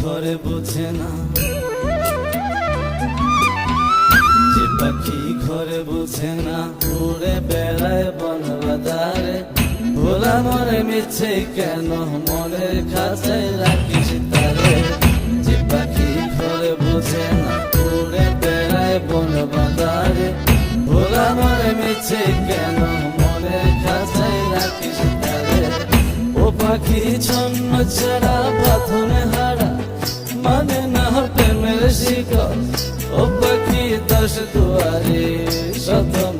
ঘরে বোঝে না। পাখি ঘরে বোঝে না, উড়ে বেড়ায় বনবাদারে। ভোলা মরে মিছে কেন, মনের খাঁচায় রাখিস তারে। যে পাখি ঘরে বোঝে না, উড়ে বেড়ায় বনবাদারে। ভোলা মরে মিছে কেন, মনের খাঁচায় রাখিস তারে। ও পাখি ছন্ন ছাড়া পাথনে হারা মানে না প্রেমের শিকল ও পাখি দশ দুয়ারে শত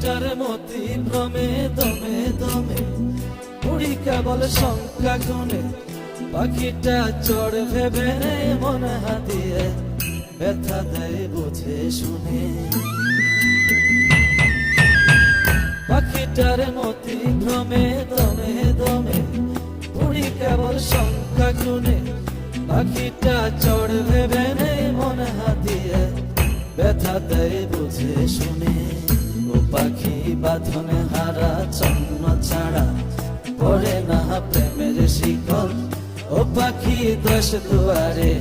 পাখিটার মতি ভ্রমে, দমে দমে। উড়ি কেবল সংখ্যা গুনে পাখিটা চড় ভেবে মন হাতিয়ে ব্যথা দেয় বুঝে শুনে। পাখিটার মতি ভ্রমে, দমে দমে। উড়ি কেবল সংখ্যা গুনে পাখিটা চড় ভেবে মন হাতিয়ে ব্যথা দেয় বুঝে শুনে। পাখি বাঁধনে হারা, চন্ন ছাড়া পড়ে না প্রেমের শিকল। ও পাখি দশ দুয়ারে,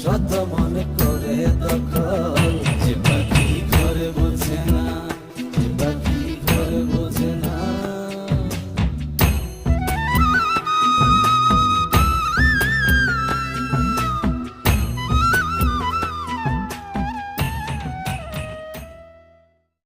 শত মনে করে দখল। যে পাখি